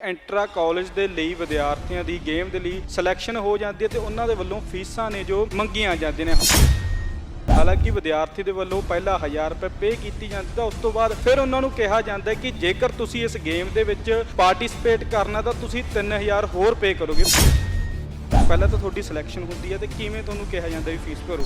ਐਂਟਰਾ college ਦੇ ਲਈ ਵਿਦਿਆਰਥੀਆਂ ਦੀ ਗੇਮ ਦੇ ਲਈ ਸਿਲੈਕਸ਼ਨ ਹੋ ਜਾਂਦੀ ਹੈ ਤੇ ਉਹਨਾਂ ਦੇ ਵੱਲੋਂ ਫੀਸਾਂ ਨੇ ਜੋ ਮੰਗੀਆਂ ਜਾਂਦੀਆਂ ਨੇ। ਹਾਲਾਂਕਿ ਵਿਦਿਆਰਥੀ ਦੇ ਵੱਲੋਂ ਪਹਿਲਾਂ 1000 ਰੁਪਏ ਪੇ ਕੀਤੀ ਜਾਂਦੀ ਤਾਂ ਉਸ ਤੋਂ ਬਾਅਦ ਫਿਰ ਉਹਨਾਂ ਨੂੰ ਕਿਹਾ ਜਾਂਦਾ ਕਿ ਜੇਕਰ ਤੁਸੀਂ ਇਸ ਗੇਮ ਦੇ ਵਿੱਚ ਪਾਰਟਿਸਿਪੇਟ ਕਰਨਾ ਤਾਂ ਤੁਸੀਂ 3000 ਹੋਰ ਪੇ ਕਰੋਗੇ। ਪਹਿਲਾਂ ਤਾਂ ਤੁਹਾਡੀ ਸਿਲੈਕਸ਼ਨ ਹੁੰਦੀ ਹੈ ਤੇ ਕਿਵੇਂ ਤੁਹਾਨੂੰ ਕਿਹਾ ਜਾਂਦਾ ਵੀ ਫੀਸ ਭਰੋ?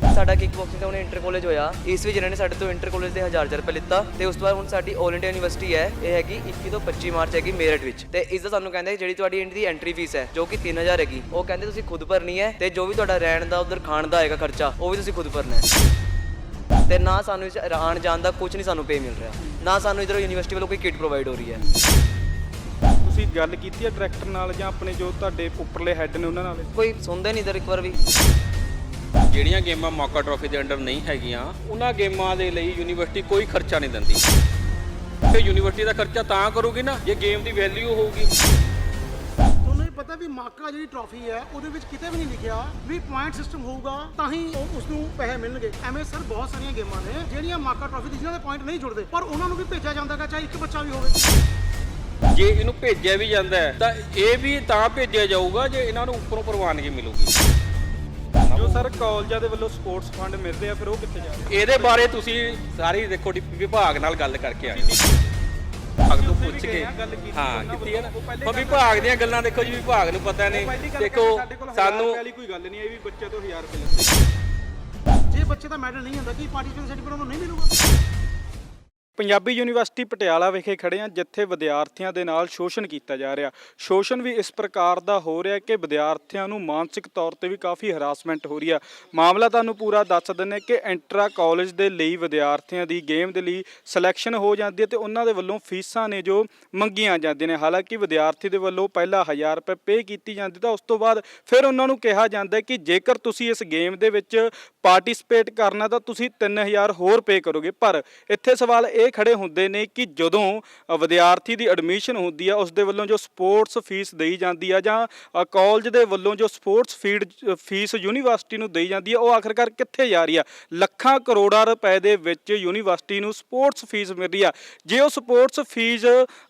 ਸਾਡਾ ਕਿਕ ਬਾਕਸਿੰਗ ਦਾ ਹੁਣ ਇੰਟਰ ਕਾਲਜ ਹੋਇਆ। ਇਸ ਵਿੱਚ ਇਹਨਾਂ ਨੇ ਸਾਡੇ ਤੋਂ ਇੰਟਰ ਕਾਲਜ ਦੇ 1000 ਰੁਪਏ ਲਿੱਤਾ। ਤੇ ਉਸ ਤੋਂ ਬਾਅਦ ਹੁਣ ਸਾਡੀ 올 ਇੰਡੀਆ ਯੂਨੀਵਰਸਿਟੀ ਹੈ। ਇਹ ਹੈਗੀ 21 ਤੋਂ 25 ਮਾਰਚ ਹੈਗੀ ਮੇਰਠ ਵਿੱਚ। ਤੇ ਇਸ ਦਾ ਸਾਨੂੰ ਕਹਿੰਦੇ ਜਿਹੜੀ ਤੁਹਾਡੀ ਇੰਡੀ ਦੀ ਐਂਟਰੀ ਫੀਸ ਹੈ ਜੋ ਕਿ 3000 ਹੈਗੀ। ਉਹ ਕਹਿੰਦੇ ਤੁਸੀਂ ਖੁਦ ਭਰਨੀ ਹੈ ਤੇ ਜੋ ਵੀ ਤੁਹਾਡਾ ਰਹਿਣ ਦਾ ਉਧਰ ਖਾਣ ਦਾ ਆਏਗਾ ਖਰਚਾ ਉਹ ਵੀ ਤੁਸੀਂ ਖੁਦ ਭਰਨਾ ਹੈ। ਤੇ ਨਾ ਸਾਨੂੰ ਇਸ ਆਉਣ ਜਾਣ ਦਾ ਕੁਝ ਨਹੀਂ ਸਾਨੂੰ ਪੇ ਮਿਲ ਰਿਹਾ। ਨਾ ਸਾਨੂੰ ਇਧਰੋਂ ਯੂਨੀਵਰਸਿਟੀ ਵੱਲੋਂ ਕੋਈ ਕਿਟ ਪ੍ਰੋਵਾਈਡ ਹੋ ਰਹੀ ਹੈ। ਤੁਸੀਂ ਗੱਲ ਕੀਤੀ ਹੈ ਡਾਇਰੈਕਟਰ ਨਾਲ ਜਾਂ ਆਪਣੇ ਜੋ ਤੁਹਾਡੇ ਉੱਪਰਲੇ ਹੈੱਡ ਨੇ ਉਹਨਾਂ ਨਾਲ? ਕੋਈ ਸੁਣਦਾ ਨਹੀਂ ਇਧਰ ਇੱਕ ਵਾਰ ਵੀ। ਜਿਹੜੀਆਂ ਗੇਮਾਂ ਮੌਕਾ ਟਰੋਫੀ ਦੇ ਅੰਡਰ ਨਹੀਂ ਹੈਗੀਆਂ ਉਹਨਾਂ ਗੇਮਾਂ ਦੇ ਲਈ ਯੂਨੀਵਰਸਿਟੀ ਕੋਈ ਖਰਚਾ ਨਹੀਂ ਦਿੰਦੀ। ਤੇ ਯੂਨੀਵਰਸਿਟੀ ਦਾ ਖਰਚਾ ਤਾਂ ਕਰੂਗੀ ਨਾ ਜੇ ਗੇਮ ਦੀ ਵੈਲਿਊ ਹੋਊਗੀ। ਤੁਹਾਨੂੰ ਇਹ ਪਤਾ ਵੀ ਮਾਕਾ ਜਿਹੜੀ ਟਰਾਫੀ ਹੈ ਉਹਦੇ ਵਿੱਚ ਕਿਤੇ ਵੀ ਨਹੀਂ ਲਿਖਿਆ ਵੀ ਪੁਆਇੰਟ ਸਿਸਟਮ ਹੋਊਗਾ ਤਾਂ ਹੀ ਉਹ ਉਸ ਨੂੰ ਪੈਸੇ ਮਿਲਣਗੇ। ਐਵੇਂ ਸਰ ਬਹੁਤ ਸਾਰੀਆਂ ਗੇਮਾਂ ਨੇ ਜਿਹੜੀਆਂ ਮਾਕਾ ਟਰਾਫੀ ਦੀ ਜਿਨ੍ਹਾਂ ਦੇ ਪੁਆਇੰਟ ਨਹੀਂ ਜੁੜਦੇ ਪਰ ਉਹਨਾਂ ਨੂੰ ਵੀ ਭੇਜਿਆ ਜਾਂਦਾ ਹੈਗਾ ਚਾਹੇ ਇੱਕ ਬੱਚਾ ਵੀ ਹੋਵੇ। ਜੇ ਇਹਨੂੰ ਭੇਜਿਆ ਵੀ ਜਾਂਦਾ ਹੈ ਤਾਂ ਇਹ ਵੀ ਤਾਂ ਭੇਜਿਆ ਜਾਊਗਾ ਜੇ ਇਹਨਾਂ ਨੂੰ ਉੱਪਰੋਂ ਪ੍ਰਵਾਨਗੀ ਮਿਲੂਗੀ। ਜੋ ਸਰ ਕਾਲਜਾਂ ਦੇ ਵੱਲੋਂ ਸਪੋਰਟਸ ਫੰਡ ਮਿਲਦੇ ਆ ਫਿਰ ਉਹ ਕਿੱਥੇ ਜਾਂਦੇ ਇਹਦੇ ਬਾਰੇ ਤੁਸੀਂ ਸਾਰੀ ਦੇਖੋ ਡੀ- ਵਿਭਾਗ ਨਾਲ ਗੱਲ ਕਰਕੇ ਆਏ। ਵਿਭਾਗ ਤੋਂ ਪੁੱਛ ਕੇ। ਹਾਂ ਕੀਤੀ ਹੈ ਨਾ। ਹੁਣ ਵਿਭਾਗ ਦੀਆਂ ਗੱਲਾਂ ਦੇਖੋ ਜੀ ਵਿਭਾਗ ਨੂੰ ਪਤਾ ਨੇ ਦੇਖੋ ਸਾਨੂੰ ਵਾਲੀ ਕੋਈ ਗੱਲ ਨਹੀਂ ਇਹ ਵੀ ਬੱਚੇ ਤੋਂ 1000 ਰੁਪਏ ਲੈਂਦੇ। ਜੇ ਬੱਚੇ ਦਾ ਮੈਡਲ ਨਹੀਂ ਹੁੰਦਾ ਕੀ ਪਾਰਟਿਸਪੇਟ ਸਰਟੀਫਿਕੇਟ ਉਹਨੂੰ ਨਹੀਂ ਮਿਲੂਗਾ? ਪੰਜਾਬੀ ਯੂਨੀਵਰਸਿਟੀ ਪਟਿਆਲਾ ਵਿਖੇ ਖੜੇ ਹਾਂ, ਜਿੱਥੇ ਵਿਦਿਆਰਥੀਆਂ ਦੇ ਨਾਲ ਸ਼ੋਸ਼ਣ ਕੀਤਾ ਜਾ ਰਿਹਾ। ਸ਼ੋਸ਼ਣ ਵੀ ਇਸ ਪ੍ਰਕਾਰ ਦਾ ਹੋ ਰਿਹਾ ਕਿ ਵਿਦਿਆਰਥੀਆਂ ਨੂੰ ਮਾਨਸਿਕ ਤੌਰ ਤੇ ਵੀ ਕਾਫੀ ਹਰਾਸਮੈਂਟ ਹੋ ਰਹੀ ਆ ਮਾਮਲਾ ਤੁਹਾਨੂੰ ਪੂਰਾ ਦੱਸ ਦਿੰਨੇ ਕਿ ਐਂਟਰਾ ਕਾਲਜ ਦੇ ਲਈ ਵਿਦਿਆਰਥੀਆਂ ਦੀ ਗੇਮ ਦੇ ਲਈ ਸਿਲੈਕਸ਼ਨ ਹੋ ਜਾਂਦੀ ਹੈ ਤੇ ਉਹਨਾਂ ਦੇ ਵੱਲੋਂ ਫੀਸਾਂ ਨੇ ਜੋ ਮੰਗੀਆਂ ਜਾਂਦੀਆਂ ਨੇ। ਹਾਲਾਂਕਿ ਵਿਦਿਆਰਥੀ ਦੇ ਵੱਲੋਂ ਪਹਿਲਾਂ 1000 ਰੁਪਏ ਪੇ ਕੀਤੀ ਜਾਂਦੀ ਤਾਂ ਉਸ ਤੋਂ ਬਾਅਦ ਫਿਰ ਉਹਨਾਂ ਨੂੰ ਕਿਹਾ ਜਾਂਦਾ ਕਿ ਜੇਕਰ ਤੁਸੀਂ ਇਸ ਗੇਮ ਦੇ ਵਿੱਚ ਪਾਰਟਿਸਿਪੇਟ ਕਰਨਾ ਤਾਂ ਤੁਸੀਂ 3000 ਹੋਰ ਪੇ ਕਰੋਗੇ। ਪਰ ਇੱਥੇ ਸਵਾਲ ਇਹ ਖੜੇ ਹੁੰਦੇ ਨੇ ਕਿ ਜਦੋਂ ਵਿਦਿਆਰਥੀ ਦੀ ਐਡਮਿਸ਼ਨ ਹੁੰਦੀ ਆ ਉਸ ਦੇ ਵੱਲੋਂ ਜੋ ਸਪੋਰਟਸ ਫੀਸ ਦੇਈ ਜਾਂਦੀ ਆ ਜਾਂ ਅ, ਕਾਲਜ ਦੇ ਵੱਲੋਂ ਜੋ ਸਪੋਰਟਸ ਫੀਡ ਫੀਸ ਯੂਨੀਵਰਸਿਟੀ ਨੂੰ ਦੇਈ ਜਾਂਦੀ ਆ ਉਹ ਆਖਰਕਾਰ ਕਿੱਥੇ ਜਾ ਰਹੀ ਆ? ਲੱਖਾਂ ਕਰੋੜਾਂ ਰੁਪਏ ਦੇ ਵਿੱਚ ਯੂਨੀਵਰਸਿਟੀ ਨੂੰ ਸਪੋਰਟਸ ਫੀਸ ਮਿਲ ਰਹੀ ਆ। ਜੇ ਉਹ ਸਪੋਰਟਸ ਫੀਸ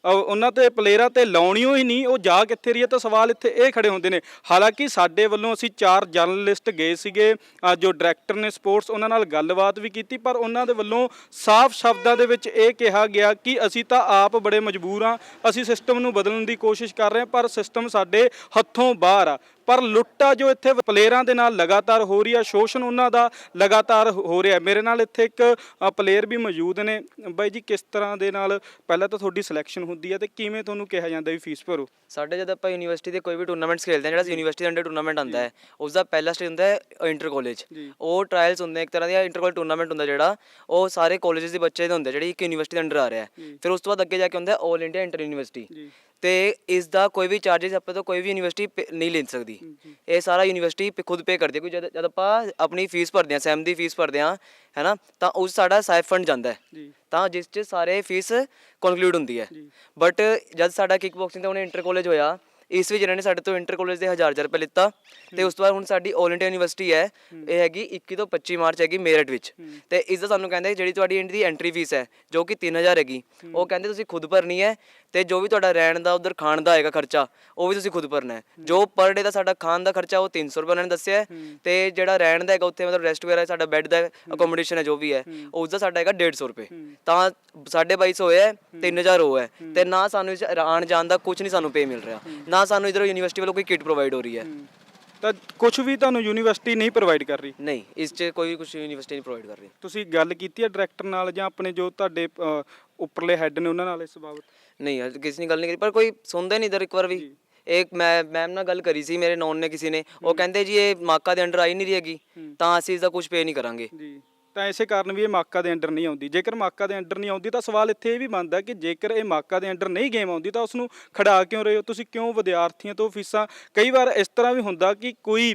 ਉਹਨਾਂ ਤੇ ਪਲੇਅਰਾਂ ਤੇ ਲਾਉਣੀ ਹੀ ਨਹੀਂ ਉਹ ਜਾ ਕਿੱਥੇ ਰਹੀ ਹੈ ਤਾਂ ਸਵਾਲ ਇੱਥੇ ਇਹ ਖੜੇ ਹੁੰਦੇ ਨੇ। ਹਾਲਾਂਕਿ ਸਾਡੇ ਵੱਲੋਂ ਅਸੀਂ ਚਾਰ ਜਰਨਲਿਸਟ ਗਏ ਸੀਗੇ ਜੋ ਡਾਇਰੈਕਟਰ ਨੇ ਸਪੋਰਟਸ ਉਹਨਾਂ ਨਾਲ ਗੱਲਬਾਤ ਵੀ ਕੀਤੀ ਪਰ ਉਹਨਾਂ ਦੇ ਵੱਲੋਂ ਸਾਫ਼ ਸ਼ਬਦਾਂ ਦੇ ਵਿੱਚ ਇਹ ਕਿਹਾ ਗਿਆ ਕਿ ਅਸੀਂ ਤਾਂ ਆਪ ਬੜੇ ਮਜਬੂਰ ਹਾਂ, ਅਸੀਂ ਸਿਸਟਮ ਨੂੰ ਬਦਲਣ ਦੀ ਕੋਸ਼ਿਸ਼ ਕਰ ਰਹੇ ਹਾਂ, ਪਰ ਸਿਸਟਮ ਸਾਡੇ ਹੱਥੋਂ ਬਾਹਰ ਆ। ਪਰ ਲੁੱਟਾ ਜੋ ਇੱਥੇ ਪਲੇਅਰਾਂ ਦੇ ਨਾਲ ਲਗਾਤਾਰ ਹੋ ਰਹੀ ਆ ਸ਼ੋਸ਼ਣ ਉਹਨਾਂ ਦਾ ਲਗਾਤਾਰ ਹੋ ਰਿਹਾ ਮੇਰੇ ਨਾਲ ਇੱਥੇ ਇੱਕ ਪਲੇਅਰ ਵੀ ਮੌਜੂਦ ਨੇ। ਬਾਈ ਜੀ ਕਿਸ ਤਰ੍ਹਾਂ ਦੇ ਨਾਲ ਪਹਿਲਾਂ ਤਾਂ ਤੁਹਾਡੀ ਸਿਲੈਕਸ਼ਨ ਹੁੰਦੀ ਹੈ ਤੇ ਕਿਵੇਂ ਤੁਹਾਨੂੰ ਕਿਹਾ ਜਾਂਦਾ ਵੀ ਫੀਸ ਭਰੋ? ਸਾਡੇ ਜਦ ਆਪਾਂ ਯੂਨੀਵਰਸਿਟੀ ਦੇ ਕੋਈ ਵੀ ਟੂਰਨਾਮੈਂਟਸ ਖੇਡਦੇ ਹਾਂ ਜਿਹੜਾ ਯੂਨੀਵਰਸਿਟੀ ਦੇ ਅੰਡਰ ਟੂਰਨਾਮੈਂਟ ਆਉਂਦਾ ਹੈ ਉਸ ਦਾ ਪਹਿਲਾ ਸਟੇਜ ਹੁੰਦਾ ਹੈ ਇੰਟਰ ਕਾਲਜ ਉਹ ਟ੍ਰਾਇਲਸ ਹੁੰਦੇ ਇੱਕ ਤਰ੍ਹਾਂ ਦਾ ਇੰਟਰ ਕਾਲਜ ਟੂਰਨਾਮੈਂਟ ਹੁੰਦਾ ਜਿਹੜਾ ਉਹ ਸਾਰੇ ਕਾਲਜਸ ਦੇ ਬੱਚੇ ਦੇ ਹੁੰਦੇ ਜਿਹੜੀ ਇੱਕ ਯੂਨੀਵਰਸਿਟੀ ਦੇ ਅੰਡਰ ਆ ਰਿਹਾ ਹੈ। ਫਿਰ ਉਸ ਤੋਂ ਬਾਅਦ ਅੱਗੇ ਜਾ ਕੇ ਹੁੰਦਾ 올 ਇੰਡੀਆ ਇੰਟਰ ਯੂਨੀਵਰਸਿਟੀ ਤੇ ਇਸ ਦਾ ਕੋਈ ਵੀ ਚਾਰजेस ਆਪਾਂ ਤੋਂ ਕੋਈ ਵੀ ਯੂਨੀਵਰਸਿਟੀ ਨਹੀਂ ਲੈ ਸਕਦੀ। ਇਹ ਸਾਰਾ ਯੂਨੀਵਰਸਿਟੀ ਪੇ- ਖੁਦ ਪੇ ਕਰਦੀ ਕੋਈ ਜਦ ਜਦ ਆਪਾਂ ਆਪਣੀ ਫੀਸ ਭਰਦੇ ਹਾਂ ਸੈਮ ਦੀ ਫੀਸ ਭਰਦੇ ਹਾਂ ਹੈਨਾ ਤਾਂ ਉਸ ਸਾਡਾ ਸਾਈਫ ਫੰਡ ਜਾਂਦਾ ਹੈ। ਤਾਂ ਜਿਸ 'ਚ ਸਾਰੇ ਫੀਸ ਕਨਕਲੂਡ ਹੁੰਦੀ ਹੈ। ਬਟ ਜਦ ਸਾਡਾ ਕਿਕ ਬਾਕਸਿੰਗ ਦਾ ਹੁਣ ਇੰਟਰ ਕਾਲਜ ਹੋਇਆ ਇਸ ਵਿੱਚ ਇਹਨਾਂ ਨੇ ਸਾਡੇ ਤੋਂ ਇੰਟਰ ਕਾਲਜ ਦੇ 1000 ਰੁਪਏ ਲਿੱਤਾ ਤੇ ਉਸ ਤੋਂ ਬਾਅਦ ਹੁਣ ਸਾਡੀ 올 ਇੰਡੀਆ ਯੂਨੀਵਰਸਿਟੀ ਹੈ ਇਹ ਹੈਗੀ 21 ਤੋਂ 25 ਮਾਰਚ ਹੈਗੀ ਮੇਰਠ ਵਿੱਚ। ਤੇ ਇਸ ਦਾ ਸਾਨੂੰ ਕਹਿੰਦੇ ਜਿਹੜੀ ਤੁਹਾਡੀ ਇੰਡੀ ਦੀ ਐਂਟਰੀ ਫੀਸ ਹੈ ਜੋ ਕਿ 3000 ਹੈਗੀ ਉਹ ਕਹਿੰਦੇ ਤੁਸੀਂ ਖੁਦ ਭਰਨੀ ਹੈ ਤੇ ਜੋ ਵੀ ਤੁਹਾਡਾ ਰਹਿਣ ਦਾ ਉਧਰ ਖਾਣ ਦਾ ਆਏਗਾ ਖਰਚਾ ਉਹ ਵੀ ਤੁਸੀਂ ਖੁਦ ਭਰਨਾ ਹੈ। ਜੋ ਪਰ ਡੇ ਦਾ ਸਾਡਾ ਖਾਣ ਦਾ ਖਰਚਾ ਉਹ 300 ਰੁਪਏ ਉਹਨਾਂ ਨੇ ਦੱਸਿਆ ਹੈ ਤੇ ਜਿਹੜਾ ਰਹਿਣ ਦਾ ਹੈਗਾ ਉੱਥੇ ਮਤਲਬ ਰੈਸਟ ਵਗੈਰਾ ਸਾਡਾ ਬੈੱਡ ਦਾ ਅਕੋਮੋਡੇਸ਼ਨ ਹੈ ਜੋ ਵੀ ਹੈ ਉਸ ਦਾ ਸਾਡਾ ਹੈਗਾ 150 ਰੁਪਏ। ਤਾਂ 2250 ਹੋਇਆ ਹੈ, 3000 ਉਹ ਹੈ ਤੇ ਨਾ ਸਾਨੂੰ ਇਸ ਆਉਣ ਜਾਣ ਦਾ ਕੁਝ ਨਹੀਂ ਸਾਨੂੰ ਪੇ ਮਿਲ ਰਿਹਾ। ਨਾ ਸਾਨੂੰ ਇਧਰੋਂ ਯੂਨੀਵਰਸਿਟੀ ਵੱਲੋਂ ਕੋਈ ਕਿਟ ਪ੍ਰੋਵਾਈਡ ਹੋ ਰਹੀ ਹੈ। ਤਾਂ ਕੁਝ ਵੀ ਤੁਹਾਨੂੰ ਯੂਨੀਵਰਸਿਟੀ ਨਹੀਂ ਪ੍ਰੋਵਾਈਡ ਕਰ ਰਹੀ? ਨਹੀਂ ਇਸ 'ਚ ਕੋਈ ਕੁਝ ਯੂਨੀਵਰਸਿਟੀ ਨਹੀਂ ਪ੍ਰੋਵਾਈਡ ਕਰ ਰਹੀ। ਤੁਸੀਂ ਗੱਲ ਕੀਤੀ ਹੈ ਡਾਇਰੈਕਟਰ ਨਾਲ ਜਾਂ ਆਪਣੇ ਜੋ ਤੁਹਾਡੇ ਅ, ਉੱਪਰਲੇ ਹੈੱਡ ਨੇ ਉਹਨਾਂ ਨਾਲ ਇਸ ਬਾਬਤ? ਨਹੀਂ ਹਜੇ ਕਿਸੇ ਨੇ ਗੱਲ ਨਹੀਂ ਕਰੀ ਪਰ ਕੋਈ ਸੁਣਦਾ ਨਹੀਂ ਇਧਰ ਇੱਕ ਵਾਰ ਵੀ। ਇੱਕ ਮੈਂ ਮੈਮ ਨਾਲ ਗੱਲ ਕਰੀ ਸੀ ਮੇਰੇ ਨੌਨ ਨੇ ਕਿਸੇ ਨੇ। ਉਹ ਕਹਿੰਦੇ ਜੀ ਇਹ ਮਾਕਾ ਦੇ ਅੰਡਰ ਆਈ ਨਹੀਂ ਰਹੀ ਹੈਗੀ ਤਾਂ ਅਸੀਂ ਇਸ ਦਾ ਕੁਝ ਪੇ ਨਹੀਂ ਕਰਾਂਗੇ। ਜੀ। ਤਾਂ ਇਸੇ ਕਾਰਨ ਵੀ ਇਹ ਮਾਕਾ ਦੇ ਅੰਡਰ ਨਹੀਂ ਆਉਂਦੀ। ਜੇਕਰ ਮਾਕਾ ਦੇ ਅੰਡਰ ਨਹੀਂ ਆਉਂਦੀ ਤਾਂ ਸਵਾਲ ਇੱਥੇ ਇਹ ਵੀ ਬਣਦਾ ਕਿ ਜੇਕਰ ਇਹ ਮਾਕਾ ਦੇ ਅੰਡਰ ਨਹੀਂ ਗੇਮ ਆਉਂਦੀ ਤਾਂ ਉਸ ਨੂੰ ਖੜਾ ਕਿਉਂ ਰਹੇ ਹੋ? ਤੁਸੀਂ ਕਿਉਂ ਵਿਦਿਆਰਥੀਆਂ ਤੋਂ ਫੀਸਾਂ ਕਈ ਵਾਰ ਇਸ ਤਰ੍ਹਾਂ ਵੀ ਹੁੰਦਾ ਕਿ ਕੋਈ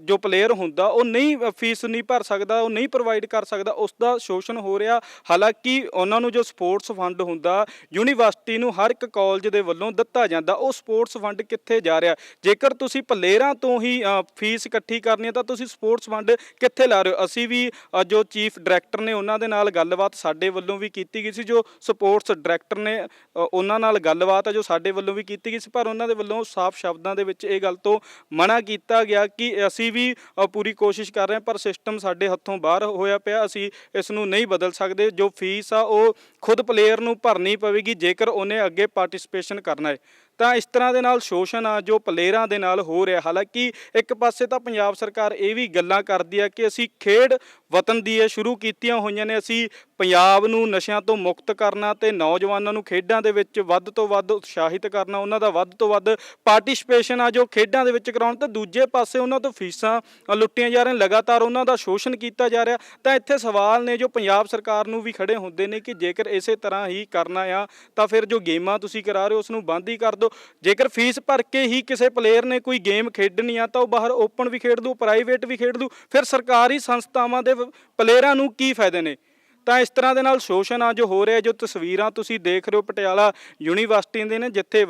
ਜੋ ਪਲੇਅਰ ਹੁੰਦਾ, ਉਹ ਨਹੀਂ ਫੀਸ ਨਹੀਂ ਭਰ ਸਕਦਾ, ਉਹ ਨਹੀਂ ਪ੍ਰੋਵਾਈਡ ਕਰ ਸਕਦਾ ਉਸ ਦਾ ਸ਼ੋਸ਼ਣ ਹੋ ਰਿਹਾ। ਹਾਲਾਂਕਿ ਉਹਨਾਂ ਨੂੰ ਜੋ ਸਪੋਰਟਸ ਫੰਡ ਹੁੰਦਾ ਯੂਨੀਵਰਸਿਟੀ ਨੂੰ ਹਰ ਇੱਕ ਕਾਲਜ ਦੇ ਵੱਲੋਂ ਦਿੱਤਾ ਜਾਂਦਾ, ਉਹ ਸਪੋਰਟਸ ਫੰਡ ਕਿੱਥੇ ਜਾ ਰਿਹਾ? ਜੇਕਰ ਤੁਸੀਂ ਪਲੇਅਰਾਂ ਤੋਂ ਹੀ ਫੀਸ ਇਕੱਠੀ ਕਰਨੀ ਹੈ ਤਾਂ ਤੁਸੀਂ ਸਪੋਰਟਸ ਫੰਡ ਕਿੱਥੇ ਲਾ ਰਹੇ ਹੋ? ਅਸੀਂ ਵੀ ਜੋ ਚੀਫ ਡਾਇਰੈਕਟਰ ਨੇ ਉਹਨਾਂ ਦੇ ਨਾਲ ਗੱਲਬਾਤ ਸਾਡੇ ਵੱਲੋਂ ਵੀ ਕੀਤੀ ਗਈ ਸੀ ਜੋ ਸਪੋਰਟਸ ਡਾਇਰੈਕਟਰ ਨੇ ਅ, ਉਹਨਾਂ ਨਾਲ ਗੱਲਬਾਤ ਹੈ ਜੋ ਸਾਡੇ ਵੱਲੋਂ ਵੀ ਕੀਤੀ ਗਈ ਸੀ ਪਰ ਉਹਨਾਂ ਦੇ ਵੱਲੋਂ ਸਾਫ਼ ਸ਼ਬਦਾਂ ਦੇ ਵਿੱਚ ਇਹ ਗੱਲ ਤੋਂ ਮਨਾ ਕੀਤਾ ਗਿਆ ਕਿ ਅਸੀਂ ਵੀ ਅ, ਪੂਰੀ ਕੋਸ਼ਿਸ਼ ਕਰ ਰਹੇ ਹਾਂ ਪਰ ਸਿਸਟਮ ਸਾਡੇ ਹੱਥੋਂ ਬਾਹਰ ਹੋਇਆ ਪਿਆ ਅਸੀਂ ਇਸ ਨੂੰ ਨਹੀਂ ਬਦਲ ਸਕਦੇ ਜੋ ਫੀਸ ਆ ਉਹ ਖੁਦ ਪਲੇਅਰ ਨੂੰ ਭਰਨੀ ਪਵੇਗੀ ਜੇਕਰ ਉਹਨੇ ਅੱਗੇ ਪਾਰਟਿਸਿਪੇਸ਼ਨ ਕਰਨਾ ਹੈ। ਤਾਂ ਇਸ ਤਰ੍ਹਾਂ ਦੇ ਨਾਲ ਸ਼ੋਸ਼ਣ ਆ ਜੋ ਪਲੇਅਰਾਂ ਦੇ ਨਾਲ ਹੋ ਰਿਹਾ ਹਾਲਾਂਕਿ ਇੱਕ ਪਾਸੇ ਤਾਂ ਪੰਜਾਬ ਸਰਕਾਰ ਇਹ ਵੀ ਗੱਲਾਂ ਕਰਦੀ ਹੈ ਕਿ ਅਸੀਂ ਖੇਡ ਵਤਨ ਦੀ ਇਹ ਸ਼ੁਰੂ ਕੀਤੀਆਂ ਹੋਈਆਂ ਨੇ। ਅਸੀਂ ਪੰਜਾਬ ਨੂੰ ਨਸ਼ਿਆਂ ਤੋਂ ਮੁਕਤ ਕਰਨਾ ਤੇ ਨੌਜਵਾਨਾਂ ਨੂੰ ਖੇਡਾਂ ਦੇ ਵਿੱਚ ਵੱਧ ਤੋਂ ਵੱਧ ਉਤਸ਼ਾਹਿਤ ਕਰਨਾ, ਉਹਨਾਂ ਦਾ ਵੱਧ ਤੋਂ ਵੱਧ ਪਾਰਟਿਸਿਪੇਸ਼ਨ ਆ ਜੋ ਖੇਡਾਂ ਦੇ ਵਿੱਚ ਕਰਾਉਣ। ਤੇ ਦੂਜੇ ਪਾਸੇ ਉਹਨਾਂ ਤੋਂ ਫੀਸਾਂ ਲੁੱਟੀਆਂ ਜਾ ਰਹੀਆਂ, ਲਗਾਤਾਰ ਉਹਨਾਂ ਦਾ ਸ਼ੋਸ਼ਣ ਕੀਤਾ ਜਾ ਰਿਹਾ। ਤਾਂ ਇੱਥੇ ਸਵਾਲ ਨੇ ਜੋ ਪੰਜਾਬ ਸਰਕਾਰ ਨੂੰ ਵੀ ਖੜੇ ਹੁੰਦੇ ਨੇ ਕਿ ਜੇਕਰ ਇਸੇ ਤਰ੍ਹਾਂ ਹੀ ਕਰਨਾ ਆ, ਤਾਂ ਫਿਰ ਜੋ ਗੇਮਾਂ ਤੁਸੀਂ ਕਰਾ ਰਹੇ ਹੋ ਉਸ ਨੂੰ ਬੰਦ ਹੀ ਕਰ ਦਿਓ। ਜੇਕਰ ਫੀਸ ਭਰ ਕੇ ਹੀ ਕਿਸੇ ਪਲੇਅਰ ਨੇ ਕੋਈ ਗੇਮ ਖੇਡਣੀ ਆ, ਤਾਂ ਉਹ ਬਾਹਰ ਓਪਨ ਵੀ ਖੇਡ ਦੂ, ਪ੍ਰਾਈਵੇਟ ਵੀ ਖੇਡ ਦੂ। ਫਿਰ ਸਰਕਾਰੀ ਸੰਸਥਾਵਾਂ ਦੇ ਪਲੇਅਰਾਂ ਨੂੰ ਕੀ ਫਾਇਦੇ ਨੇ? ਤਾਂ ਇਸ ਤਰ੍ਹਾਂ ਦੇ ਨਾਲ ਸ਼ੋਸ਼ਣ ਆ ਜੋ ਹੋ ਰਿਹਾ ਜੋ ਤਸਵੀਰਾਂ ਤੁਸੀਂ ਦੇਖ ਰਹੇ ਹੋ ਪਟਿਆਲਾ ਯੂਨੀਵਰਸਿਟੀ ਦੇ ਨੇ ਜਿੱਥੇ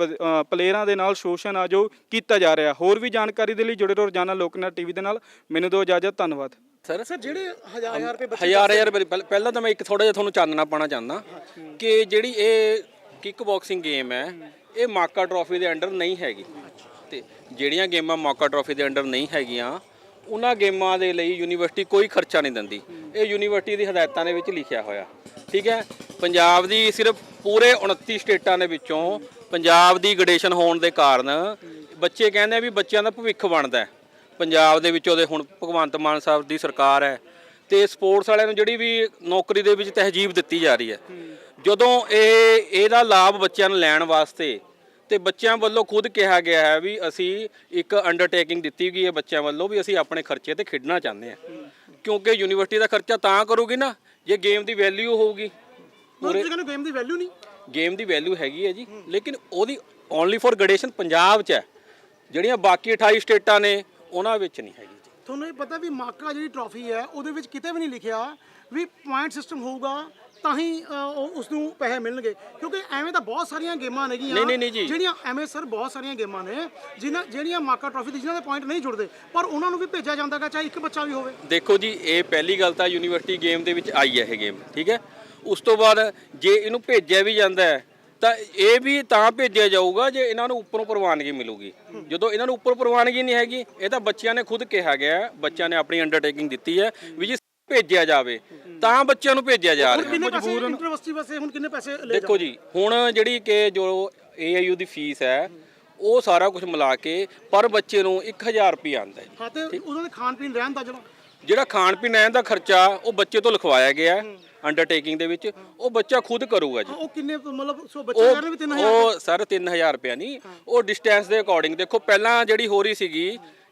ਪਲੇਅਰਾਂ ਦੇ ਨਾਲ ਸ਼ੋਸ਼ਣ ਆ ਜੋ ਕੀਤਾ ਜਾ ਰਿਹਾ। ਹੋਰ ਵੀ ਜਾਣਕਾਰੀ ਦੇ ਲਈ ਜੁੜੇ ਰਹੋ ਰੋਜ਼ਾਨਾ ਲੋਕਨਾਥ ਟੀਵੀ ਦੇ ਨਾਲ। ਮੈਨੂੰ ਦਿਓ ਇਜਾਜ਼ਤ ਧੰਨਵਾਦ। ਸਰ ਸਰ ਜਿਹੜੇ ਹਜ਼ਾਰ ਹਜ਼ਾਰ ਰੁਪਏ ਬੱਚੇ ਹਜ਼ਾਰ ਹਜ਼ਾਰ ਰੁਪਏ ਪਹਿਲ- ਪਹਿਲਾਂ ਤਾਂ ਮੈਂ ਇੱਕ ਥੋੜਾ ਜਿਹਾ ਤੁਹਾਨੂੰ ਚਾਨਣਾ ਪਾਣਾ ਚਾਹੁੰਦਾ ਕਿ ਜਿਹੜੀ ਇਹ ਕਿੱਕ ਬਾਕਸਿੰਗ ਗੇਮ ਹੈ ਇਹ ਮਾਕਾ ਟਰੋਫੀ ਦੇ ਅੰਡਰ ਨਹੀਂ ਹੈਗੀ। ਤੇ ਜਿਹੜੀਆਂ ਗੇਮਾਂ ਮਾਕਾ ਟਰੋਫੀ ਦੇ ਅੰਡਰ ਨਹੀਂ ਹੈਗੀਆਂ ਉਹਨਾਂ ਗੇਮਾਂ ਦੇ ਲਈ ਯੂਨੀਵਰਸਿਟੀ ਕੋਈ ਖਰਚਾ ਨਹੀਂ ਦਿੰਦੀ। ਇਹ ਯੂਨੀਵਰਸਿਟੀ ਦੀ ਹਦਾਇਤਾਂ ਦੇ ਵਿੱਚ ਲਿਖਿਆ ਹੋਇਆ। ਠੀਕ ਹੈ? ਪੰਜਾਬ ਦੀ ਸਿਰਫ ਪੂਰੇ 29 ਸਟੇਟਾਂ ਦੇ ਵਿੱਚੋਂ ਪੰਜਾਬ ਦੀ ਗ੍ਰੇਡੇਸ਼ਨ ਹੋਣ ਦੇ ਕਾਰਨ ਬੱਚੇ ਕਹਿੰਦੇ ਆ ਵੀ ਬੱਚਿਆਂ ਦਾ ਭਵਿੱਖ ਬਣਦਾ ਪੰਜਾਬ ਦੇ ਵਿੱਚ ਉਹਦੇ ਹੁਣ ਭਗਵੰਤ ਮਾਨ ਸਾਹਿਬ ਦੀ ਸਰਕਾਰ ਹੈ ਤੇ ਸਪੋਰਟਸ ਵਾਲਿਆਂ ਨੂੰ ਜਿਹੜੀ ਵੀ ਨੌਕਰੀ ਦੇ ਵਿੱਚ ਤਹਿਜੀਬ ਦਿੱਤੀ ਜਾ ਰਹੀ ਹੈ। ਜਦੋਂ ਇਹ ਇਹਦਾ ਲਾਭ ਬੱਚਿਆਂ ਨੂੰ ਲੈਣ ਵਾਸਤੇ ਤੇ ਬੱਚਿਆਂ ਵੱਲੋਂ ਖੁਦ ਕਿਹਾ ਗਿਆ ਹੈ ਵੀ ਅਸੀਂ ਇੱਕ ਅੰਡਰਟੇਕਿੰਗ ਦਿੱਤੀ ਗਈ ਹੈ ਬੱਚਿਆਂ ਵੱਲੋਂ ਵੀ ਅਸੀਂ ਆਪਣੇ ਖਰਚੇ ਤੇ ਖੇਡਣਾ ਚਾਹੁੰਦੇ ਹਾਂ। ਕਿਉਂਕਿ ਯੂਨੀਵਰਸਿਟੀ ਦਾ ਖਰਚਾ ਤਾਂ ਕਰੂਗੀ ਨਾ ਜੇ ਗੇਮ ਦੀ ਵੈਲਿਊ ਹੋਊਗੀ। ਪੂਰੇ ਕਹਿੰਦੇ ਗੇਮ ਦੀ ਵੈਲਿਊ ਨਹੀਂ? ਗੇਮ ਦੀ ਵੈਲਿਊ ਹੈਗੀ ਹੈ ਜੀ ਲੇਕਿਨ ਉਹਦੀ ਓਨਲੀ ਫॉर ਗ੍ਰੇਡੇਸ਼ਨ ਪੰਜਾਬ 'ਚ ਹੈ। ਜਿਹੜੀਆਂ ਬਾਕੀ 28 ਸਟੇਟਾਂ ਨੇ ਉਹਨਾਂ ਵਿੱਚ ਨਹੀਂ ਹੈਗੀ ਜੀ। ਤੁਹਾਨੂੰ ਇਹ ਪਤਾ ਵੀ ਮਾਕਾ ਜਿਹੜੀ ਟਰਾਫੀ ਹੈ ਉਹਦੇ ਵਿੱਚ ਕਿਤੇ ਵੀ ਨਹੀਂ ਲਿਖਿਆ ਵੀ ਪੁਆਇੰਟ ਸਿਸਟਮ ਹੋਊਗਾ ਤਾਂ ਹੀ ਉਸ ਨੂੰ ਪੈਸੇ ਮਿਲਣਗੇ। ਕਿਉਂਕਿ ਐਵੇਂ ਤਾਂ ਬਹੁਤ ਸਾਰੀਆਂ ਗੇਮਾਂ ਨੇਗੀਆਂ ਨਹੀਂ, ਨਹੀਂ, ਨਹੀਂ ਜੀ। ਜਿਹੜੀਆਂ ਐਵੇਂ ਸਰ ਬਹੁਤ ਸਾਰੀਆਂ ਗੇਮਾਂ ਨੇ ਜਿਨ੍ਹਾਂ ਜਿਹੜੀਆਂ ਮਾਕਾ ਟਰਾਫੀ ਦੀ ਜਿਨ੍ਹਾਂ ਦੇ ਪੁਆਇੰਟ ਨਹੀਂ ਜੁੜਦੇ। ਪਰ ਉਹਨਾਂ ਨੂੰ ਵੀ ਭੇਜਿਆ ਜਾਂਦਾਗਾ ਚਾਹੇ ਇੱਕ ਬੱਚਾ ਵੀ ਹੋਵੇ। ਦੇਖੋ ਜੀ ਇਹ ਪਹਿਲੀ ਗੱਲ ਤਾਂ ਯੂਨੀਵਰਸਿਟੀ ਗੇਮ ਦੇ ਵਿੱਚ ਆਈ ਹੈ ਇਹ ਗੇਮ ਠੀਕ ਹੈ? ਉਸ ਤੋਂ ਬਾਅਦ ਜੇ ਇਹਨੂੰ ਭੇਜਿਆ ਵੀ ਜਾਂਦਾ ਹੈ ਤਾਂ ਇਹ ਵੀ ਤਾਂ ਭੇਜਿਆ ਜਾਊਗਾ ਜੇ ਇਹਨਾਂ ਨੂੰ ਉੱਪਰੋਂ ਪ੍ਰਵਾਨਗੀ ਮਿਲੂਗੀ। ਜਦੋਂ ਇਹਨਾਂ ਨੂੰ ਉੱਪਰ ਪ੍ਰਵਾਨਗੀ ਨਹੀਂ ਹੈਗੀ ਇਹ ਤਾਂ ਬੱਚਿਆਂ ਨੇ ਖੁਦ ਕਿਹਾ ਗਿਆ ਹੈ, ਬੱਚਿਆਂ ਨੇ ਆਪਣੀ ਅੰਡਰਟੇਕਿੰਗ ਦਿੱਤੀ ਹੈ ਵੀ ਜੀ ਭੇਜਿਆ ਜਾਵੇ ਤਾਂ ਬੱਚਿਆਂ ਨੂੰ ਭੇਜਿਆ ਜਾ ਰਿਹਾ। ਕਿੰਨੇ ਪੈਸੇ ਯੂਨੀਵਰਸਿਟੀ ਵਾਸਤੇ ਹੁਣ ਕਿੰਨੇ ਪੈਸੇ ਲੈ ਦੇਖੋ ਜੀ ਹੁਣ ਜਿਹੜੀ ਕਿ ਜੋ ਏਆਈਯੂ ਦੀ ਫੀਸ ਹੈ ਉਹ ਸਾਰਾ ਕੁਝ ਮਿਲਾ ਕੇ ਪਰ ਬੱਚੇ ਨੂੰ 1000 ਰੁਪਏ ਆਉਂਦਾ ਹੈ ਹਾਂ ਤੇ ਉਹਨਾਂ ਦੇ ਖਾਣ ਪੀਣ ਰਹਿਣ ਦਾ ਜਿਹੜਾ ਜਿਹੜਾ ਖਾਣ ਪੀਣ ਰਹਿਣ ਦਾ ਖਰਚਾ ਉਹ ਬੱਚੇ ਤੋਂ ਲਿਖਵਾਇਆ ਗਿਆ ਹੈ ਅੰਡਰਟੇਕਿੰਗ ਦੇ ਵਿੱਚ। ਉਹ ਬੱਚਾ ਖੁਦ ਕਰੂਗਾ ਜੀ। ਉਹ ਕਿੰਨੇ ਮਤਲਬ ਸੋ ਬੱਚੇ ਕਹਿ ਰਹੇ ਵੀ 3000 ਉਹ ਸਰ 3000 ਰੁਪਿਆ ਨਹੀਂ ਉਹ ਡਿਸਟੈਂਸ ਦੇ ਅਕੋਰਡਿੰਗ ਦੇਖੋ ਪਹਿਲਾਂ ਜਿਹੜੀ ਹੋ ਰਹੀ ਸੀਗੀ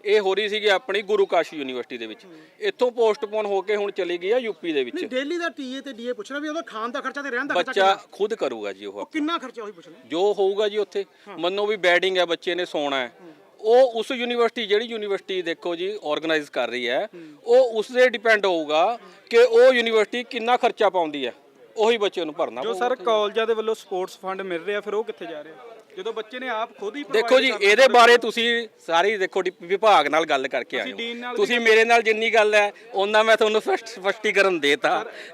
ਇਹ ਹੋ ਰਹੀ ਸੀਗੀ ਆਪਣੀ ਗੁਰੂ ਕਾਸ਼ੀ ਯੂਨੀਵਰਸਿਟੀ ਦੇ ਵਿੱਚ। ਇੱਥੋਂ ਪੋਸਟਪੋਨ ਹੋ ਕੇ ਹੁਣ ਚਲੀ ਗਈ ਆ ਯੂਪੀ ਦੇ ਵਿੱਚ। ਨਹੀਂ ਡੇਲੀ ਦਾ ਟੀਏ ਤੇ ਡੀਏ ਪੁੱਛਣਾ ਵੀ ਉਹਦਾ ਖਾਣ ਦਾ ਖਰਚਾ ਤੇ ਰਹਿਣ ਦਾ ਖਰਚਾ ਬੱਚਾ ਕਿੰਨਾ? ਖੁਦ ਕਰੂਗਾ ਜੀ ਉਹ ਕਿੰਨਾ ਖਰਚਾ ਉਹੀ ਪੁੱਛਣਾ? ਜੋ ਹੋਊਗਾ ਜੀ ਉੱਥੇ। ਮੰਨੋ ਵੀ ਬੈਡਿੰਗ ਹੈ ਬੱਚੇ ਨੇ ਸੌਣਾ ਹੈ। ਉਹ ਉਸ ਯੂਨੀਵਰਸਿਟੀ ਜਿਹੜੀ ਯੂਨੀਵਰਸਿਟੀ ਦੇਖੋ ਜੀ ਆਰਗੇਨਾਈਜ਼ ਕਰ ਰਹੀ ਹੈ ਉਹ ਉਸ ਦੇ ਡਿਪੈਂਡ ਹੋਊਗਾ ਕਿ ਉਹ ਯੂਨੀਵਰਸਿਟੀ ਕਿੰਨਾ ਖਰਚਾ ਪਾਉਂਦੀ ਹੈ। ਉਹੀ ਬੱਚੇ ਨੂੰ ਭਰਨਾ ਜੋ ਸਰ ਕਾਲਜਾਂ ਦੇ ਵੱਲੋਂ ਸਪੋਰਟਸ ਫੰਡ ਮਿਲ ਰਿਹਾ ਫਿਰ ਉਹ ਕਿੱਥੇ ਜਾ ਰਿਹਾ ਜਦੋਂ ਬੱਚੇ ਨੇ ਆਪ ਖੁਦ ਹੀ ਦੇਖੋ ਜੀ ਇਹਦੇ ਬਾਰੇ ਤੁਸੀਂ ਸਾਰੀ ਦੇਖੋ ਵਿਭਾਗ ਨਾਲ ਗੱਲ ਕਰਕੇ ਆਏ ਡੀਨ ਹੋ ਨਾਲ ਤੁਸੀਂ ਮੇਰੇ ਨਾਲ ਜਿੰਨੀ ਗੱਲ ਹੈ ਉਹਨਾਂ ਮੈਂ ਤੁਹਾਨੂੰ ਸਪਸ਼ਟ- ਸਪਸ਼ਟੀਕਰਨ ਦੇਤਾ।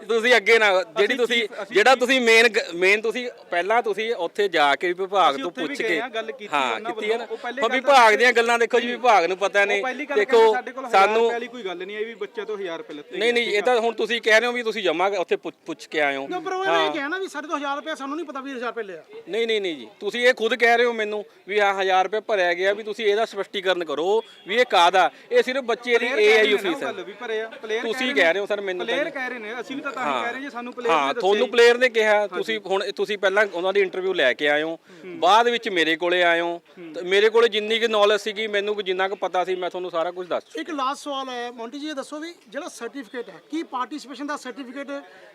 ਤੁਸੀਂ ਅੱਗੇ ਨਾ ਜਿਹੜੀ ਤੁਸੀਂ ਜਿਹੜਾ ਤੁਸੀਂ ਮੇਨ ਮੇਨ ਤੁਸੀਂ ਪਹਿਲਾਂ ਤੁਸੀਂ ਉੱਥੇ ਜਾ ਕੇ ਵਿਭਾਗ ਅਸੀਂ ਤੋਂ ਉੱਥੇ ਵੀ ਪੁੱਛ ਗਏ ਕੇ ਹਾਂ, ਗੱਲ ਕੀਤੀ ਹਾਂ ਉਹਨਾਂ ਕੀਤੀ ਹੈ ਨਾ। ਵੱਲੋਂ। ਉਹ ਪਹਿਲੇ ਹੁਣ ਗੱਲ ਵਿਭਾਗ ਦੀਆਂ ਗੱਲਾਂ ਦੇਖੋ ਜੀ ਵਿਭਾਗ ਨੂੰ ਪਤਾ ਪਹਿਲੀ ਗੱਲ ਦੇਖੋ ਸਾਨੂੰ ਵਾਲੀ ਕੋਈ ਗੱਲ ਨਹੀਂ ਆਈ ਵੀ ਬੱਚੇ ਤੋਂ 1000 ਰੁਪਏ ਲੱਤੇ ਨਹੀਂ ਨਹੀਂ ਇਹ ਤਾਂ ਹੁਣ ਤੁਸੀਂ ਕਹਿ ਰਹੇ ਹੋ ਵੀ ਤੁਸੀਂ ਜਮਾ ਉੱਥੇ ਪੁੱਛ- ਪੁੱਛ ਕੇ ਆਏ ਹੋ। ਨਾ ਪਰ ਉਹ ਇਹ ਕਿਹਾ ਨਾ ਵੀ ਸਾਡੇ ਤੋਂ 1000 ਰੁਪਏ ਸਾਨੂੰ ਨਹੀਂ ਪਤਾ ਵੀ 1000 ਰੁਪਏ ਲਿਆ। ਨਹੀਂ ਨਹੀਂ ਨਹੀਂ ਜੀ ਤੁਸੀਂ ਇਹ ਖੁਦ ਕਹਿ ਰਹੇ ਹੋ ਮੈਨੂੰ ਵੀ ਹਾਂ 1000 ਰੁਪਏ ਭਰਿਆ ਗਿਆ ਵੀ ਤੁਸੀਂ ਇਹਦਾ ਸਪਸ਼ਟੀਕਰਨ ਕਰੋ ਵੀ ਇਹ ਕਾਦਾ ਇਹ ਸਿਰਫ ਬੱਚੇ ਦੀ ਏਆਈਯੂ ਫੀਸ ਹੈ ਵੀ ਭਰੇ ਆ। ਪਲੇਅਰ ਤੁਸੀਂ ਕਹਿ ਰਹੇ ਹੋ ਸਰ ਮੈਨੂੰ ਪਲੇਅਰ ਕਹਿ ਰਹੇ ਨੇ ਅਸੀਂ ਵੀ ਤਾਂ ਤਾਂ ਹੀ ਕਹਿ ਰਹੇ ਜੇ ਸਾਨੂੰ ਪਲੇਅਰ ਹਾਂ ਤੁਹਾਨੂੰ ਪਲੇਅਰ ਨੇ ਕਿਹਾ ਤੁਸੀਂ ਹੁਣ ਤੁਸੀਂ ਪਹਿਲਾਂ ਉਹਨਾਂ ਦੀ ਇੰਟਰਵਿਊ ਲੈ ਕੇ ਆਏ ਹੋ। ਬਾਅਦ ਵਿੱਚ ਮੇਰੇ ਕੋਲੇ ਆਏ ਹੋ। ਤੇ ਮੇਰੇ ਕੋਲੇ ਜਿੰਨੀ ਕੁ ਨੌਲੇਜ ਸੀਗੀ ਮੈਨੂੰ ਜਿੰਨਾ ਕੁ ਪਤਾ ਸੀ ਮੈਂ ਤੁਹਾਨੂੰ ਸਾਰਾ ਕੁਝ ਦੱਸ ਚੁੱਕਾ ਇੱਕ ਲਾਸਟ ਸਵਾਲ ਹੈ ਮੌਂਟੀ ਜੀ ਇਹ ਦੱਸੋ ਵੀ ਜਿਹੜਾ ਸਰਟੀਫਿਕੇਟ ਹੈ ਕੀ ਪਾਰਟਿਸਿਪੇਸ਼ਨ ਦਾ ਸਰਟੀਫਿਕੇਟ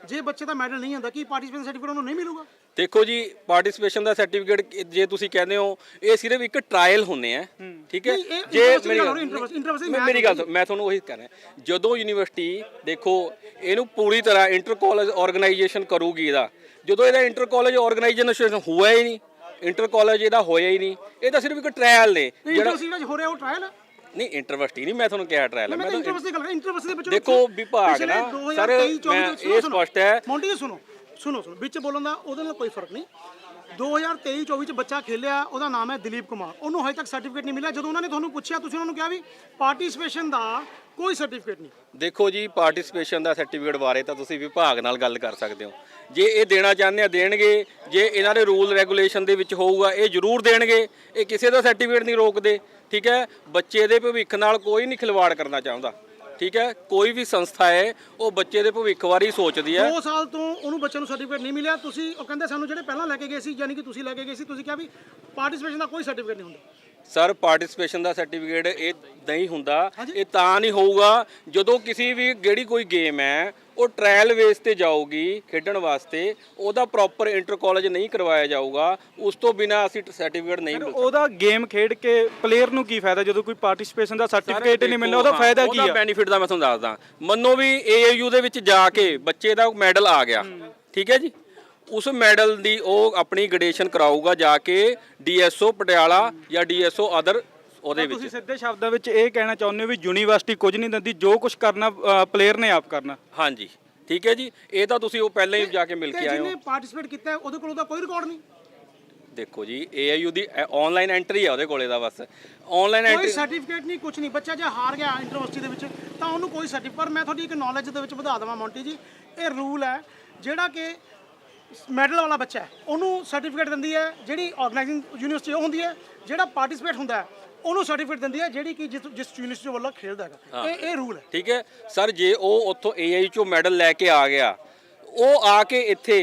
ਜੇ ਬੱਚੇ ਦਾ ਮੈਡਲ ਨਹੀਂ ਆਂਦਾ ਕੀ ਪਾਰਟਿਸਿਪੇਸ਼ਨ ਸਰਟੀਫਿਕੇਟ ਉਹਨੂੰ ਨਹੀਂ ਮਿਲੂਗਾ? ਦੇਖੋ ਜੀ ਪਾਰਟਿਸਿਪੇਸ਼ਨ ਦਾ ਸਰਟੀਫਿਕੇਟ ਜੇ ਤੁਸੀਂ ਕਹਿੰਦੇ ਹੋ ਇਹ ਸਿਰਫ ਇੱਕ ਟ੍ਰਾਇਲ ਹੁੰਨੇ ਆ ਠੀਕ ਹੈ? ਜੇ ਮੇਰੀ ਗੱਲ ਮੈਂ- ਤੁਹਾਨੂੰ ਉਹੀ ਕਹਿ ਰਿਹਾ। ਜਦੋਂ ਯੂਨੀਵਰਸਿਟੀ ਦੇਖੋ ਇਹਨੂੰ ਪੂਰੀ ਤਰ੍ਹਾਂ ਇੰਟਰ ਕਾਲਜ ਆਰਗੇਨਾਈਜੇਸ਼ਨ ਕਰੂਗੀ ਇਹਦਾ। ਜਦੋਂ ਇਹਦਾ ਇੰਟਰ ਕਾਲਜ ਆਰਗੇਨਾਈਜੇਸ਼ਨ ਹੋਇਆ ਹੀ ਨਹੀਂ ਇੰਟਰ ਕਾਲਜ ਇਹਦਾ ਹੋਇਆ ਹੀ ਨਹੀਂ ਇਹ ਤਾਂ ਸਿਰਫ ਇੱਕ ਟ੍ਰਾਇਲ ਨੇ। ਜਿਹੜਾ ਹੋ ਰਿਹਾ ਉਹ ਟ੍ਰਾਇਲ ਨਹੀਂ ਇੰਟਰਵਸਟੀ ਨਹੀਂ ਮੈਂ ਤੁਹਾਨੂੰ ਕਿਹਾ ਟ੍ਰਾਇਲ ਮੈਂ ਤਾਂ ਦੀ ਗੱਲ ਕਰ ਇੰਟਰਵਿਊ ਦੇ ਵਿੱਚ ਦੇਖੋ ਵਿਭਾਗ ਨਾ, 2023 ਸਰ, 24 ਮੈਂ ਦੇ ਵਿੱਚ- ਸੁਣੋ, ਇਹ। ਸਪਸ਼ਟ ਹੈ। ਮੌਂਟੀ ਜੀ ਸੁਣੋ ਸੁਣੋ ਸੁਣੋ ਵਿੱਚ ਬੋਲਣ ਦਾ ਉਹਦੇ ਨਾਲ ਕੋਈ ਫ਼ਰਕ ਨਹੀਂ। 2023 24 ਚ ਬੱਚਾ ਖੇਲਿਆ, ਉਹਦਾ ਨਾਮ ਹੈ ਦਲੀਪ ਕੁਮਾਰ। ਉਹਨੂੰ ਹਜੇ ਤੱਕ ਸਰਟੀਫਿਕੇਟ ਨਹੀਂ ਮਿਲਿਆ। ਜਦੋਂ ਉਹਨਾਂ ਨੇ ਤੁਹਾਨੂੰ ਪੁੱਛਿਆ, ਤੁਸੀਂ ਉਹਨਾਂ ਨੂੰ ਕਿਹਾ ਵੀ ਪਾਰਟਿਸਿਪੇਸ਼ਨ ਦਾ ਕੋਈ ਸਰਟੀਫਿਕੇਟ ਨਹੀਂ। ਦੇਖੋ ਜੀ ਪਾਰਟਿਸਿਪੇਸ਼ਨ ਦਾ ਸਰਟੀਫਿਕੇਟ ਬਾਰੇ ਤਾਂ ਤੁਸੀਂ ਵਿਭਾਗ ਨਾਲ ਗੱਲ ਕਰ ਸਕਦੇ ਹੋ। ਜੇ ਇਹ ਦੇਣਾ ਚਾਹੁੰਦੇ ਆ, ਦੇਣਗੇ। ਜੇ ਇਹਨਾਂ ਦੇ ਰੂਲ ਰੈਗੂਲੇਸ਼ਨ ਦੇ ਵਿੱਚ ਹੋਊਗਾ, ਇਹ ਜ਼ਰੂਰ ਦੇਣਗੇ। ਇਹ ਕਿਸੇ ਦਾ ਸਰਟੀਫਿਕੇਟ ਨਹੀਂ ਰੋਕਦੇ, ਠੀਕ ਹੈ? ਬੱਚੇ ਦੇ ਭਵਿੱਖ ਨਾਲ ਕੋਈ ਨਹੀਂ ਖਿਲਵਾੜ ਕਰਨਾ ਚਾਹੁੰਦਾ। ਠੀਕ ਹੈ? ਕੋਈ ਵੀ ਸੰਸਥਾ ਹੈ ਉਹ ਬੱਚੇ ਦੇ ਭਵਿੱਖ ਬਾਰੇ ਸੋਚਦੀ ਹੈ। 2 ਸਾਲ ਤੋਂ ਉਹਨੂੰ ਬੱਚੇ ਨੂੰ ਸਰਟੀਫਿਕੇਟ ਨਹੀਂ ਮਿਲਿਆ। ਤੁਸੀਂ ਉਹ ਕਹਿੰਦੇ ਸਾਨੂੰ ਜਿਹੜੇ ਪਹਿਲਾਂ ਲੈ ਕੇ ਗਏ ਸੀ ਯਾਨੀ ਕਿ ਤੁਸੀਂ ਲੈ ਕੇ ਗਏ ਸੀ ਤੁਸੀਂ ਕਿਹਾ ਵੀ ਪਾਰਟਿਸਿਪੇਸ਼ਨ ਦਾ ਕੋਈ ਸਰਟੀਫਿਕੇਟ ਨਹੀਂ ਹੁੰਦਾ। ਸਰ ਪਾਰਟਿਸਿਪੇਸ਼ਨ ਦਾ ਸਰਟੀਫਿਕੇਟ ਇਹ ਨਹੀਂ ਹੁੰਦਾ। ਇਹ ਤਾਂ ਨਹੀਂ ਹੋਊਗਾ ਜਦੋਂ ਕਿਸੇ ਵੀ ਜਿਹੜੀ ਕੋਈ ਗੇਮ ਹੈ ਉਹ ਟ੍ਰਾਇਲ ਬੇਸ ਤੇ ਜਾਊਗੀ ਖੇਡਣ ਵਾਸਤੇ ਉਹਦਾ ਪ੍ਰੋਪਰ ਇੰਟਰ ਕਾਲਜ ਨਹੀਂ ਕਰਵਾਇਆ ਜਾਊਗਾ ਉਸ ਤੋਂ ਬਿਨਾ ਅਸੀਂ ਸਰਟੀਫਿਕੇਟ ਨਹੀਂ ਮਿਲ ਉਹਦਾ ਗੇਮ ਖੇਡ ਕੇ ਪਲੇਅਰ ਨੂੰ ਕੀ ਫਾਇਦਾ ਜਦੋਂ ਕੋਈ ਪਾਰਟਿਸਿਪੇਸ਼ਨ ਦਾ ਸਰਟੀਫਿਕੇਟ ਨਹੀਂ ਮਿਲਣਾ ਉਹਦਾ ਫਾਇਦਾ ਕੀ ਉਹਦਾ ਆ? ਬੈਨੀਫਿਟ ਦਾ ਮੈਂ ਤੁਹਾਨੂੰ ਦੱਸਦਾ। ਮੰਨੋ ਵੀ ਏਏਯੂ ਦੇ ਵਿੱਚ ਜਾ ਕੇ ਬੱਚੇ ਦਾ ਮੈਡਲ ਆ ਗਿਆ ਠੀਕ ਹੈ ਜੀ? ਉਸ ਮੈਡਲ ਦੀ ਉਹ ਆਪਣੀ ਗ੍ਰੇਡੇਸ਼ਨ ਕਰਾਊਗਾ ਜਾ ਕੇ ਡੀਐਸਓ ਪਟਿਆਲਾ ਜਾਂ ਡੀਐਸਓ ਅਦਰ ਉਹਦੇ ਤੁਸੀਂ ਵਿੱਚ। ਸਿੱਧੇ ਸ਼ਬਦਾਂ ਵਿੱਚ ਇਹ ਕਹਿਣਾ ਚਾਹੁੰਦੇ ਹੋ ਵੀ ਯੂਨੀਵਰਸਿਟੀ ਕੁਝ ਨਹੀਂ ਦਿੰਦੀ ਜੋ ਕੁਝ ਕਰਨਾ ਪਲੇਅਰ ਨੇ ਆਪ ਕਰਨਾ। ਹਾਂਜੀ। ਠੀਕ ਹੈ ਜੀ? ਇਹ ਤਾਂ ਤੁਸੀਂ ਉਹ ਪਹਿਲਾਂ ਹੀ ਜਾ ਕੇ ਮਿਲ ਕੇ ਆਏ ਹੋ। ਜਿਹਨੇ ਪਾਰਟਿਸਿਪੇਟ ਕੀਤਾ ਉਹਦੇ ਕੋਲ ਉਹਦਾ ਕੋਈ ਰਿਕਾਰਡ ਨਹੀਂ। ਦੇਖੋ ਜੀ ਏਆਈਯੂ ਦੀ ਆਨਲਾਈਨ ਐਂਟਰੀ ਆ ਉਹਦੇ ਕੋਲੇ ਦਾ ਬਸ। ਆਨਲਾਈਨ ਕੋਈ ਐਂਟਰੀ ਸਰਟੀਫਿਕੇਟ ਨਹੀਂ ਕੁਝ ਨਹੀਂ। ਬੱਚਾ ਜੇ ਹਾਰ ਗਿਆ ਯੂਨੀਵਰਸਿਟੀ ਦੇ ਵਿੱਚ ਤਾਂ ਉਹਨੂੰ ਕੋਈ ਸਰਟੀਫਿਕੇਟ ਪਰ ਮੈਂ ਤੁਹਾਡੀ ਇੱਕ ਨੌਲੇਜ ਦੇ ਵਿੱਚ ਵਧਾ ਦਵਾਂ ਮੌਂਟੀ ਜੀ। ਇਹ ਰੂਲ ਹੈ ਜਿਹੜਾ ਕਿ ਮੈਡਲ ਵਾਲਾ ਬੱਚਾ ਹੈ ਉਹਨੂੰ ਸਰਟੀਫਿਕੇਟ ਦਿੰਦੀ ਹੈ ਜਿਹੜੀ ਆਰਗੇਨਾਈਜ਼ਿੰਗ ਯੂਨੀਵਰਸਿਟੀ ਉਹ ਹੁੰਦੀ ਹੈ ਜਿਹੜਾ ਪਾਰਟਿਸਿਪੇਟ ਹੁੰਦਾ ਹੈ। ਉਹਨੂੰ ਸਰਟੀਫਿਕੇਟ ਦਿੰਦੀ ਹੈ ਜਿਹੜੀ ਕਿ ਜਿਸ ਜਿਸ ਯੂਨੀਵਰਸਿਟੀ ਵੱਲੋਂ ਖੇਡਦਾ ਹੈਗਾ। ਇਹ ਇਹ ਰੂਲ ਹੈ। ਠੀਕ ਹੈ। ਸਰ ਜੇ ਉਹ ਉੱਥੋਂ ਏਆਈ ਚੋਂ ਮੈਡਲ ਲੈ ਕੇ ਆ ਗਿਆ ਉਹ ਆ ਕੇ ਇੱਥੇ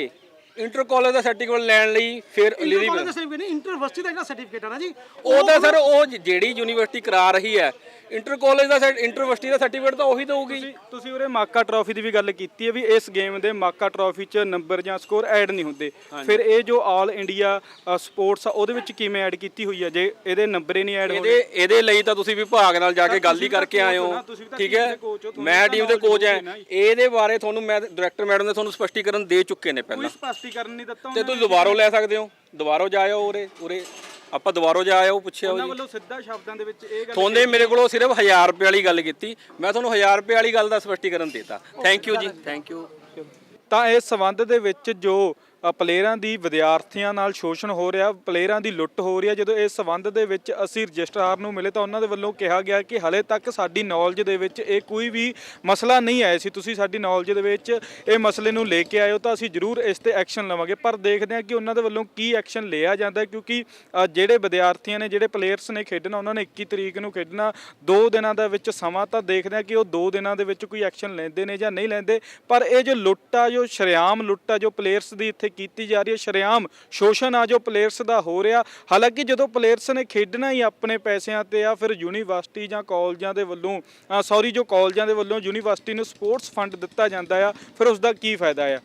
ਇੰਟਰ ਕਾਲਜ ਦਾ ਸਰਟੀਫਿਕੇਟ ਲੈਣ ਲਈ ਫਿਰ ਇੰਟਰ ਕਾਲਜ ਦਾ ਸਰਟੀਫਿਕੇਟ ਨਹੀਂ ਇੰਟਰਵਰਸਿਟੀ ਦਾ ਜਿਹੜਾ ਸਰਟੀਫਿਕੇਟ ਹੈ ਨਾ ਜੀ ਉਹ ਤਾਂ ਸਰ ਉਹ ਜਿਹੜੀ ਯੂਨੀਵਰਸਿਟੀ ਕਰਾ ਰਹੀ ਹੈ ਇੰਟਰ ਕਾਲਜ ਦਾ ਇੰਟਰਵਰਸਿਟੀ ਦਾ ਸਰਟੀਫਿਕੇਟ ਤਾਂ ਉਹੀ ਦਊਗੀ। ਤੁਸੀਂ ਉਰੇ ਮਾਕਾ ਟਰਾਫੀ ਦੀ ਵੀ ਗੱਲ ਕੀਤੀ ਹੈ ਵੀ ਇਸ ਗੇਮ ਦੇ ਮਾਕਾ ਟਰਾਫੀ 'ਚ ਨੰਬਰ ਜਾਂ ਸਕੋਰ ਐਡ ਨਹੀਂ ਹੁੰਦੇ। ਫਿਰ ਇਹ ਜੋ ਆਲ ਇੰਡੀਆ ਸਪੋਰਟਸ ਆ ਉਹਦੇ ਵਿੱਚ ਕਿਵੇਂ ਐਡ ਕੀਤੀ ਹੋਈ ਹੈ ਜੇ ਇਹਦੇ ਨੰਬਰ ਹੀ ਨਹੀਂ ਐਡ ਹੋਣੇ। ਇਹਦੇ ਇਹਦੇ ਲਈ ਤਾਂ ਤੁਸੀਂ ਵਿਭਾਗ ਨਾਲ ਜਾ ਕੇ ਗੱਲ ਹੀ ਕਰਕੇ ਆਏ ਹੋ। ਠੀਕ ਹੈ? ਮੈਂ ਟੀਮ ਦੇ ਕੋਚ ਜੀ। ਇਹਦੇ ਬਾਰੇ ਤੁਹਾਨੂੰ ਮੈਂ ਡਾਇਰੈਕਟਰ ਮੈਡਮ ਨੇ ਤੁਹਾਨੂੰ ਸਪਸ਼ਟੀਕਰਨ ਦੇ ਚੁੱਕੇ ਨੇ ਕੋਈ ਪਹਿਲਾਂ। ਸਪਸ਼ਟੀਕਰਨ ਨਹੀਂ ਦਿੱਤਾ ਤੇ ਤੁਸੀਂ ਦੁਬਾਰੋਂ ਲੈ ਸਕਦੇ ਹੋ। ਦੁਬਾਰੋਂ ਜਾਇਓ ਉਰੇ ਉਰੇ। ਆਪਾਂ ਦੁਬਾਰੋਂ ਜਾ ਆਇਓ ਪੁੱਛਿਓ ਉਹਨਾਂ ਜੀ। ਵੱਲੋਂ ਸਿੱਧਾ ਸ਼ਬਦਾਂ ਦੇ ਵਿੱਚ ਇਹ ਗੱਲ ਤੁਹਾਨੇ ਮੇਰੇ ਕੋਲੋਂ ਸਿਰਫ 1000 ਰੁਪਏ ਵਾਲੀ ਗੱਲ ਕੀਤੀ। ਮੈਂ ਤੁਹਾਨੂੰ 1000 ਰੁਪਏ ਵਾਲੀ ਗੱਲ ਦਾ ਸਪਸ਼ਟੀਕਰਨ ਦਿੱਤਾ। ਥੈਂਕ ਯੂ ਜੀ। ਥੈਂਕ ਯੂ ਤਾਂ ਇਸ ਸੰਬੰਧ ਦੇ ਵਿੱਚ ਜੋ ਪਲੇਅਰਾਂ ਦੀ ਵਿਦਿਆਰਥੀਆਂ ਨਾਲ ਸ਼ੋਸ਼ਣ ਹੋ ਰਿਹਾ, ਪਲੇਅਰਾਂ ਦੀ ਲੁੱਟ ਹੋ ਰਹੀ ਹੈ। ਜਦੋਂ ਇਸ ਸੰਬੰਧ ਦੇ ਵਿੱਚ ਅਸੀਂ ਰਜਿਸਟਰਾਰ ਨੂੰ ਮਿਲੇ ਤਾਂ ਉਹਨਾਂ ਦੇ ਵੱਲੋਂ ਕਿਹਾ ਗਿਆ ਕਿ ਹਲੇ ਤੱਕ ਸਾਡੀ ਨੌਲੇਜ ਦੇ ਵਿੱਚ ਇਹ ਕੋਈ ਵੀ ਮਸਲਾ ਨਹੀਂ ਆਇਆ ਸੀ। ਤੁਸੀਂ ਸਾਡੀ ਨੌਲੇਜ ਦੇ ਵਿੱਚ ਇਹ ਮਸਲੇ ਨੂੰ ਲੈ ਕੇ ਆਏ ਹੋ ਤਾਂ ਅਸੀਂ ਜ਼ਰੂਰ ਇਸ ਤੇ ਐਕਸ਼ਨ ਲਵਾਂਗੇ। ਪਰ ਦੇਖਦੇ ਹਾਂ ਕਿ ਉਹਨਾਂ ਦੇ ਵੱਲੋਂ ਕੀ ਐਕਸ਼ਨ ਲਿਆ ਜਾਂਦਾ ਕਿਉਂਕਿ ਜਿਹੜੇ ਵਿਦਿਆਰਥੀਆਂ ਨੇ, ਜਿਹੜੇ ਪਲੇਅਰਸ ਨੇ ਖੇਡਣਾ, ਉਹਨਾਂ ਨੇ 21 ਤਰੀਕ ਨੂੰ ਖੇਡਣਾ। ਦੋ ਦਿਨਾਂ ਦਾ ਵਿੱਚ ਸਮਾਂ ਤਾਂ ਦੇਖਦੇ ਹਾਂ ਕਿ ਉਹ ਦੋ ਦਿਨਾਂ ਦੇ ਵਿੱਚ ਕੋਈ ਐਕਸ਼ਨ ਲੈਂਦੇ ਨੇ ਜਾਂ ਨਹੀਂ ਲੈਂਦੇ। ਪਰ ਇਹ ਜੋ ਲੁੱਟ ਆ, ਜੋ ਸ਼ਰੇਆਮ ਲੁੱਟ ਆ, ਜੋ ਪਲੇਅਰਸ ਦੀ ਇੱਥੇ ਇੱਥੇ ਕੀਤੀ ਜਾ ਰਹੀ ਹੈ। ਸ਼ਰੇਆਮ ਸ਼ੋਸ਼ਣ ਆ ਜੋ ਪਲੇਅਰਸ ਦਾ ਹੋ ਰਿਹਾ। ਹਾਲਾਂਕਿ ਜਦੋਂ ਪਲੇਅਰਸ ਨੇ ਖੇਡਣਾ ਹੀ ਆਪਣੇ ਪੈਸਿਆਂ ਤੇ ਆ, ਫਿਰ ਯੂਨੀਵਰਸਿਟੀ ਜਾਂ ਕਾਲਜਾਂ ਦੇ ਵੱਲੋਂ ਸੌਰੀ ਜੋ ਕਾਲਜਾਂ ਦੇ ਵੱਲੋਂ ਯੂਨੀਵਰਸਿਟੀ ਨੂੰ ਸਪੋਰਟਸ ਫੰਡ ਦਿੱਤਾ ਜਾਂਦਾ ਆ, ਫਿਰ ਉਸ ਦਾ ਕੀ ਫਾਇਦਾ ਆ?